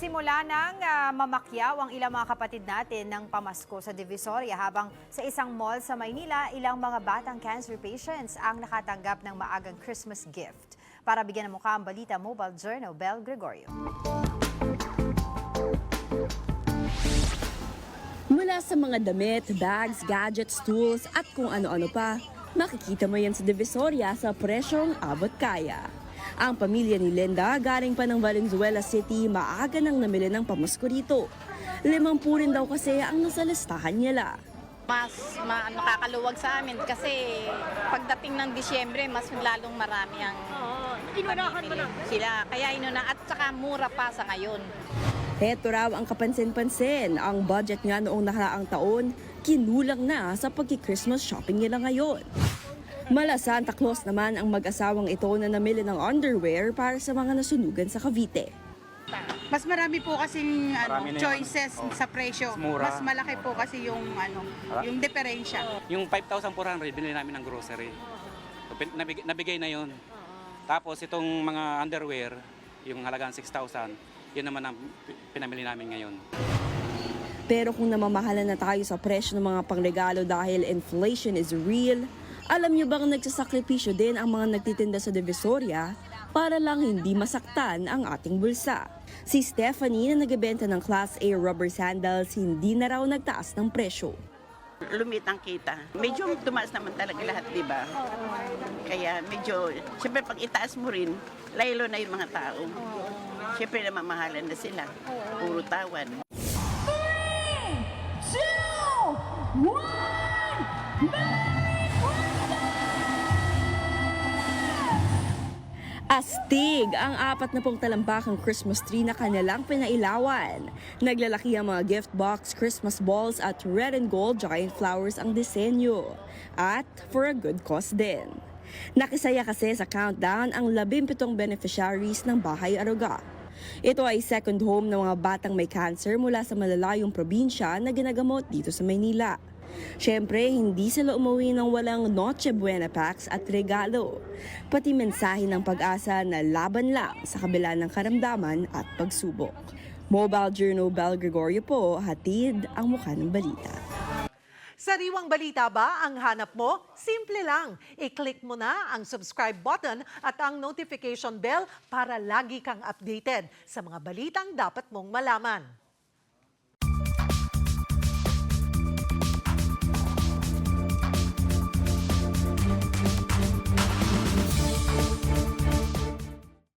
Nagsimula ng ah, mamakyaw ang ilang mga kapatid natin ng pamasko sa Divisoria habang sa isang mall sa Maynila, ilang mga batang cancer patients ang nakatanggap ng maagang Christmas gift. Para bigyan ng mukha ang balita, Mobile Journal, Bel Gregorio. Mula sa mga damit, bags, gadgets, tools at kung ano-ano pa, makikita mo yan sa Divisoria sa presyong abot kaya. Ang pamilya ni Linda galing pa ng Valenzuela City maaga nang namili ng pamasko rito. Limampu rin daw kasi ang nasa listahan nila. mas ma- nakakaluwag sa amin kasi pagdating ng Disyembre mas lalong marami ang pamimili sila. Kaya inuna at saka mura pa sa ngayon. Heto raw ang kapansin-pansin. Ang budget nga noong nakaraang taon, kinulang na sa pagki-Christmas shopping nila ngayon. Mala Santa Claus naman ang mag-asawang ito na namili ng underwear para sa mga nasunugan sa Cavite. Mas marami po kasing ano, Marami na yung choices ano, oh, sa presyo. mas mura. Mas malaki po kasi yung ano, yung diferensya. Yung 5,400, binili namin ng grocery. So, pin- nabigay, nabigay na yon. Tapos itong mga underwear, yung halagang 6,000, yun naman ang pi- pinamili namin ngayon. Pero kung namamahalan na tayo sa presyo ng mga pangregalo dahil inflation is real, alam niyo bang nagsasakripisyo din ang mga nagtitinda sa Divisoria para lang hindi masaktan ang ating bulsa? Si Stephanie na nagbebenta ng Class A rubber sandals hindi na raw nagtaas ng presyo. lumit ang kita. Medyo tumaas naman talaga lahat, di ba? Kaya medyo, siyempre pag itaas mo rin, laylo na yung mga tao. Siyempre namamahalan na sila. Puro tawan. Astig ang apat na pong talambakang Christmas tree na kanilang pinailawan. Naglalaki ang mga gift box, Christmas balls at red and gold giant flowers ang disenyo. At for a good cause din. Nakisaya kasi sa countdown ang 17 beneficiaries ng Bahay Aruga. Ito ay second home ng mga batang may cancer mula sa malalayong probinsya na ginagamot dito sa Maynila. Siyempre, hindi sila umuwi ng walang Noche Buena packs at regalo. Pati mensahe ng pag-asa na laban lang sa kabila ng karamdaman at pagsubok. Mobile Journal Bel Gregorio po, hatid ang mukha ng balita. Sariwang balita ba ang hanap mo? Simple lang. I-click mo na ang subscribe button at ang notification bell para lagi kang updated sa mga balitang dapat mong malaman.